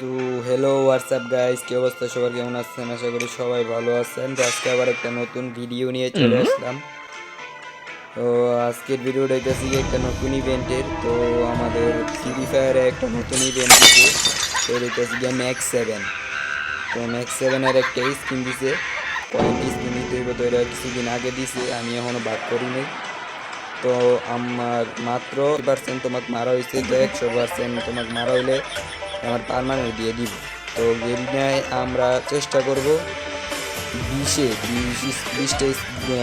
তো hello WhatsApp guys কি অবস্থা? সবার কেমন আছেন? আশা করি সবাই ভালো আছেন। তো আজকে আবার একটা নতুন ভিডিও নিয়ে চলে আসলাম। তো আজকের ভিডিওটা হইতেছে একটা নতুন ইভেন্টের তো আমাদের ফ্রি ফায়ারে একটা নতুন ইভেন্ট দিছে। তো এটা হইতেছে গিয়ে ম্যাক্স সেভেন তো ম্যাক্স সেভেনের একটা স্কিন দিছে। পয়েন্ট স্কিন দিতে হইব তো এটা কিছুদিন আগে দিছে। আমি এখনও বাদ করি নাই। তো আমার মাত্র পার্সেন্ট তোমাকে মারা হয়েছে তো একশো পার্সেন্ট তোমাকে মারা হইলে আমার পারমানেন্ট দিয়ে দিব। তো গেরিনায় আমরা চেষ্টা করব বিশে বিশ বিশটা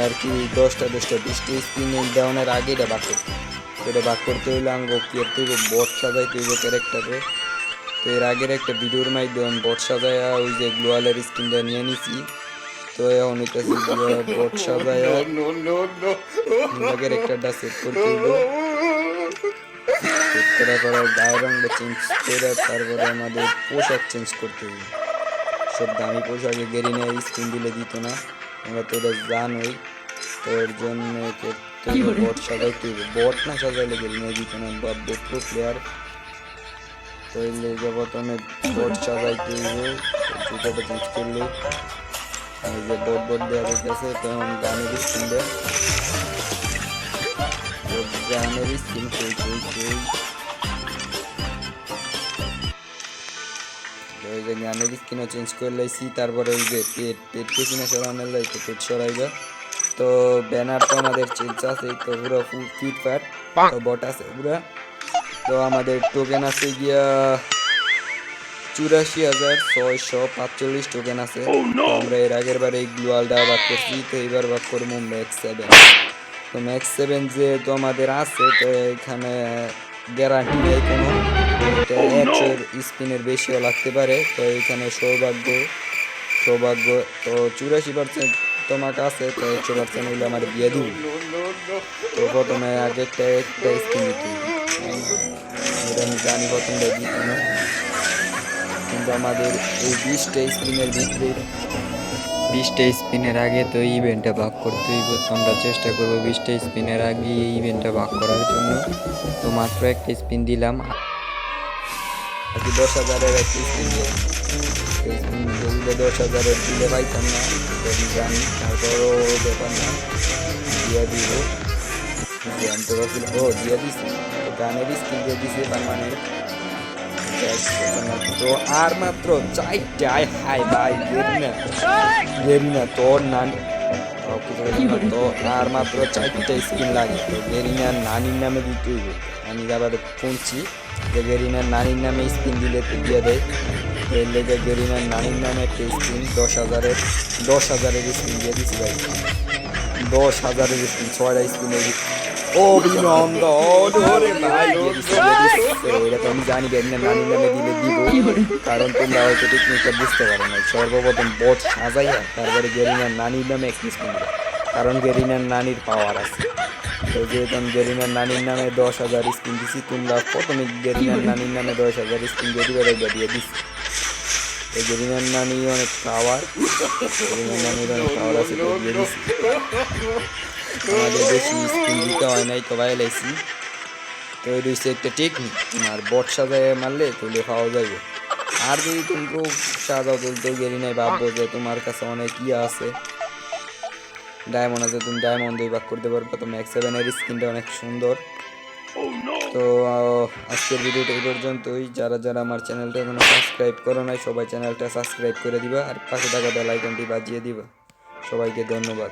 আর কি দশটা দশটা বিশটা স্পিন দেওয়ানোর আগে এটা বাক করতে এটা বাক করতে হইলে আঙ্গ কি করতে হইব? বট সাজাইতে হইব ক্যারেক্টারে তো এর আগের একটা ভিডিওর মাধ্যমে আমি বট সাজায়া ওই যে গ্লোয়ালের স্কিনটা নিয়ে নিছি। তো এখন হইতেছি বট সাজায়া একটা সেট করতে হইব। করার পরে গায়ের রঙটা চেঞ্জ করে তারপরে আমাদের পোশাক চেঞ্জ করতে হবে। সব দামি পোশাকে গেরিনে স্কিন দিলে দিত না। আমরা তো এটা জানোই। তো এর জন্য বট সাজাইতে হবে। বট না সাজাইলে গেরিনে দিত না। বা প্রো প্লেয়ার তো এই লেগে প্রথমে বট সাজাইতে হবে। জুতাটা চেঞ্জ করলে। এই যে বট বট দেওয়া যাইতেছে তখন গানের স্কিন দেয়। গানের স্কিন কই কই কই? তো ওই যে গানের স্কিনও চেঞ্জ করে লাইছি তারপরে ওই যে পেট পেটকে কিনে সরানোর লাই তো পেট সরাইবা তো ব্যানার তো আমাদের চেঞ্জ আছে তো পুরো ফুল ফিট ফাট তো বট আছে পুরা। তো আমাদের টোকেন আছে গিয়া চুরাশি হাজার ছয়শো পাঁচচল্লিশ টোকেন আছে। আমরা এর আগের বারে এই গ্লুয়ালটা বাক করছি তো এইবার বাক করব ম্যাক্স সেভেন তো ম্যাক্স সেভেন যেহেতু আমাদের আছে তো এখানে গ্যারান্টি নেই কোনো। এটা একশোর স্পিনের বেশিও লাগতে পারে তো এখানে সৌভাগ্য সৌভাগ্য তো চুরাশি পার্সেন্ট তোমাকে আছে তো একশো পার্সেন্ট হইলে আমার বিয়ে দিব। তো প্রথমে আগে একটা একটা স্পিন দিতে এটা আমি জানি প্রথমটা দিত না কিন্তু আমাদের এই বিশটা স্পিনের ভিতরে বিশটা স্পিনের আগে তো ইভেন্টটা ভাগ করতে হইব। আমরা চেষ্টা করব বিশটা স্পিনের আগে এই ইভেন্টটা ভাগ করার জন্য। তো মাত্র একটা স্পিন দিলাম। আর কি দশ হাজারের একটা দিলে দশ হাজারের দিলে পাইতাম না? আমি জানি, তারপরও ব্যাপার না। দিয়ে দিব। জানতে পারছিল ও, দিয়ে দিছি। গানের স্কিন দিয়ে দিছি তার মানে তো আর মাত্র চারটায় হাই ভাই গেরি না। না, তোর নান তো আর মাত্র চারটা স্কিন লাগে। তো গেরিনার নানির নামে দিতে হইবে আমি আবার শুনছি যে গেরিনার নানির নামে স্কিন দিলে দিয়ে দেয়। এর লেগে গেরিনার নানির নামে একটা স্কিন দশ হাজারের দশ হাজারের স্কিন দিয়ে দিচ্ছি ভাই। দশ হাজারের স্কিন ছয়টা স্কিনের জানি দিলে দিব কারণ তোমরা হয়তো টেকনিকটা বুঝতে পারো না সর্বপ্রথম বট সাজাইয়া তারপরে গেরিনার নানির নামে এক স্কিন কারণ গেরিনার নানির পাওয়ার আছে তো যেহেতু আমি গেরিনার নানির নামে দশ হাজার স্কিন দিছি তোমরা প্রথমে গেরিনার নানির নামে দশ হাজার স্কিন দিয়ে দিবে দিয়ে দিছি এই গেরিনার নানি অনেক পাওয়ার গেরিনার নানির অনেক পাওয়ার আছে দিয়ে দিছি আমাদের বেশি স্কিন দিতে হয় নাই তো লাইছি তো এটা একটা টেকনিক তোমার বট সাজায় মারলে তুলে খাওয়া যাবে। আর যদি তুমি সাজাও তুলতে গেলি নাই, ভাববো যে তোমার কাছে অনেক ইয়ে আছে। ডায়মন্ড আছে, তুমি ডায়মন্ড দুই ভাগ করতে পারবে, তো ম্যাক্স সেভেনের স্কিনটা অনেক সুন্দর। তো আজকের ভিডিওটা এই পর্যন্তই। যারা যারা আমার চ্যানেলটা এখনও সাবস্ক্রাইব করো নাই, সবাই চ্যানেলটা সাবস্ক্রাইব করে দিবা আর পাশে থাকা বেল আইকনটি বাজিয়ে দিবা। সবাইকে ধন্যবাদ।